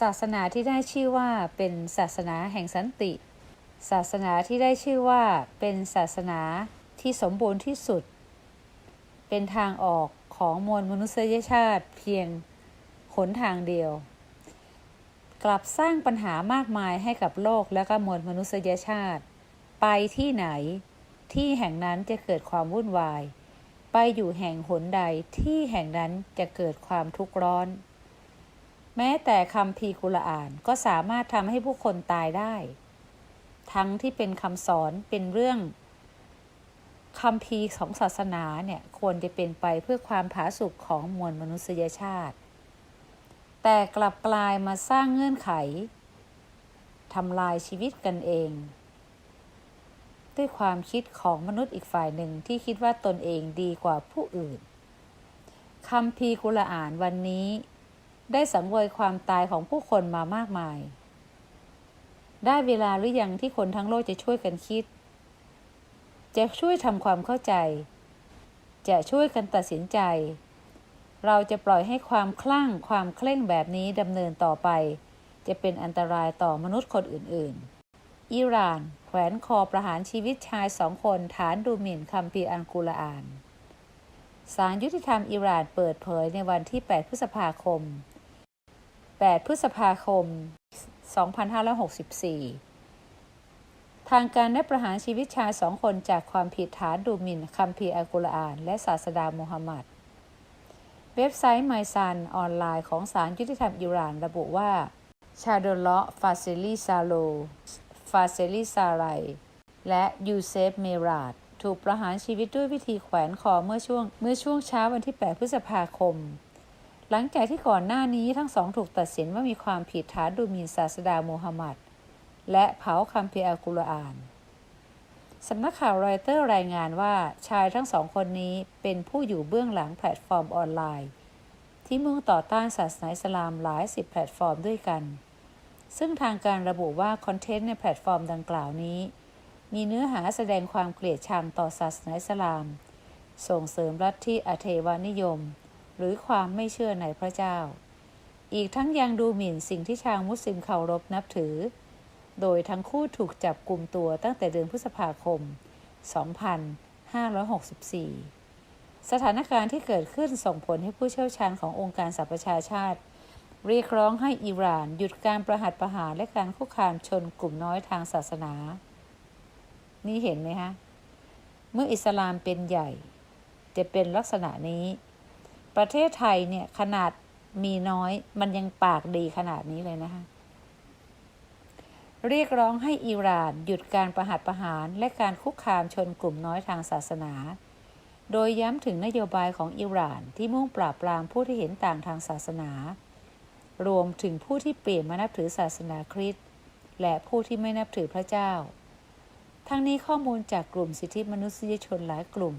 ศาสนาที่ได้ชื่อว่าเป็นศาสนาแห่งสันติ ศาสนาที่ได้ชื่อว่าเป็นศาสนาที่สมบูรณ์ที่สุด เป็นทางออกของมวลมนุษยชาติเพียงหนทางเดียว กลับสร้างปัญหามากมายให้กับโลกและก็มวลมนุษยชาติ ไปที่ไหน ที่แห่งนั้นจะเกิดความวุ่นวาย ไปอยู่แห่งหนใดที่แห่งนั้นจะเกิดความทุกข์ร้อน แม้แต่คำพีกุรอานก็สามารถทำให้ผู้คนตายได้ ทั้งที่เป็นคำสอนเป็นเรื่องคำพีของศาสนาเนี่ยควรจะเป็นไปเพื่อความผาสุกของมวลมนุษยชาติ แต่กลับกลายมาสร้างเงื่อนไขทำลายชีวิตกันเอง ด้วยความคิดของมนุษย์อีกฝ่ายหนึ่งที่คิดว่าตนเองดีกว่าผู้อื่นคำพีกุรอานวันนี้ ได้สังเวยความตายของผู้คนมามากมาย ได้เวลาหรือยังที่คนทั้งโลกจะช่วยกันคิด จะช่วยทำความเข้าใจ จะช่วยกันตัดสินใจ เราจะปล่อยให้ความคลั่งความเคร่งแบบนี้ดำเนินต่อไป จะเป็นอันตรายต่อมนุษย์คนอื่นๆ อิหร่าน แขวนคอประหารชีวิตชายสองคนฐานดูหมิ่นคำพีร์อันกุรอานศาลยุติธรรมอิหร่านเปิดเผยในวันที่ 8 พฤษภาคม 8 พฤษภาคม 2564 ทางการได้ประหารชีวิตชายสองคนจากความผิดฐานดูหมิ่นคัมภีร์อัลกุรอาน และศาสดามูฮัมหมัด เว็บไซต์ไมซันออนไลน์ของศาลยุติธรรมอิหร่านระบุว่า ชาโดลเลาะฟาเซลีซาโล ฟาเซลีซาไร และยูเซฟเมราดถูกประหารชีวิตด้วยวิธีแขวนคอเมื่อช่วงเมื่อช่วงเช้าวันที่ 8 พฤษภาคม หลังจากที่ก่อนหน้านี้ทั้งสองถูกตัดสินว่ามีความผิดฐานดูหมิ่นศาสดามูฮัมหมัด และเผาคัมภีร์อัลกุรอานสำนักข่าวรอยเตอร์รายงานว่าชายทั้งสองคนนี้เป็นผู้อยู่เบื้องหลังแพลตฟอร์มออนไลน์ ที่มุ่งต่อต้านศาสนาอิสลามหลายสิบแพลตฟอร์มด้วยกัน ซึ่งทางการระบุว่าคอนเทนต์ในแพลตฟอร์มดังกล่าวนี้ มีเนื้อหาแสดงความเกลียดชังต่อศาสนาอิสลาม ส่งเสริมลัทธิอเทวานิยม หรือความไม่เชื่อในพระเจ้า อีกทั้งยังดูหมิ่นสิ่งที่ชาวมุสลิมเคารพนับถือ โดยทั้งคู่ถูกจับกลุ่มตัวตั้งแต่เดือนพฤษภาคม 2564 สถานการณ์ที่เกิดขึ้นส่งผลให้ผู้เชี่ยวชาญขององค์การสหประชาชาติ เรียกร้องให้อิหร่านหยุดการประหัตประหารและการคุกคามชนกลุ่มน้อยทางศาสนา นี่เห็นไหมฮะ เมื่ออิสลามเป็นใหญ่จะเป็นลักษณะนี้ ประเทศไทยเนี่ยขนาดมีน้อย มันยังปากดีขนาดนี้เลยนะคะ เรียกร้องให้อิหร่านหยุดการประหัตประหาร และการคุกคามชนกลุ่มน้อยทางศาสนา โดยย้ำถึงนโยบายของอิหร่านที่มุ่งปราบปรามผู้ที่เห็นต่างทางศาสนา รวมถึงผู้ที่เปลี่ยนมานับถือศาสนาคริสต์และผู้ที่ไม่นับถือพระเจ้า ทั้งนี้ข้อมูลจากกลุ่มสิทธิมนุษยชนหลายกลุ่ม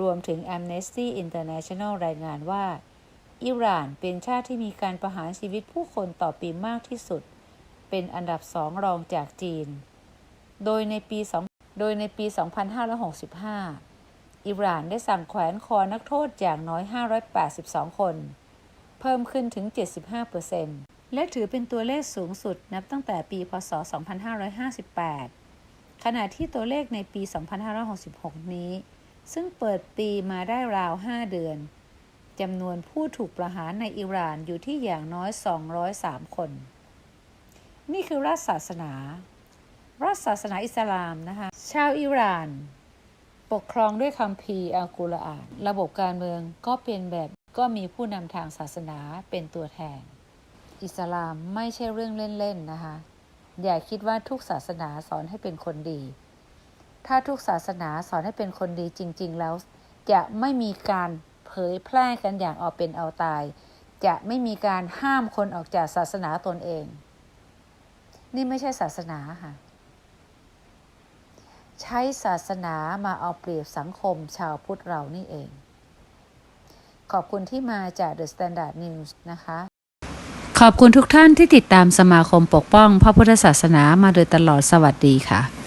รวมถึง Amnesty International รายงานว่า อิหร่านเป็นชาติที่มีการประหารชีวิตผู้คนต่อปีมากที่สุด เป็นอันดับสองรองจากจีน โดยในปี2โดยในปี 2565 อิหร่านได้สั่งแขวนคอนักโทษอย่างน้อย 582 คน เพิ่มขึ้นถึง 75%และถือเป็นตัวเลขสูงสุดนับตั้งแต่ปี พศ 2558 ขณะที่ตัวเลขในปี 2566 นี้ ซึ่งเปิดปีมาได้ราว 5 เดือนจำนวนผู้ถูกประหารในอิหร่านอยู่ที่อย่างน้อย 203 คน นี่คือรัฐศาสนา รัฐศาสนาอิสลามนะคะ ชาวอิหร่าน ปกครองด้วยคัมภีอัลกุรอาน ระบบการเมืองก็เป็นแบบก็มีผู้นำทางศาสนาเป็นตัวแทน อิสลามไม่ใช่เรื่องเล่น ๆ นะคะ อย่าคิดว่าทุกศาสนาสอนให้เป็นคนดี ถ้าทุกศาสนาสอนให้เป็นคนดีจริง ๆ แล้ว จะไม่มีการเผยแพร่กันอย่างเอาเป็นเอาตาย จะไม่มีการห้ามคนออกจากศาสนาตนเอง นี่ไม่ใช่ศาสนาค่ะ ใช้ศาสนามาเอาเปรียบสังคมชาวพุทธเรานี่เอง ขอบคุณที่มาจาก The Standard News นะคะขอบคุณทุกท่านที่ติดตามสมาคมปกป้องพระพุทธศาสนามาโดยตลอดสวัสดีค่ะ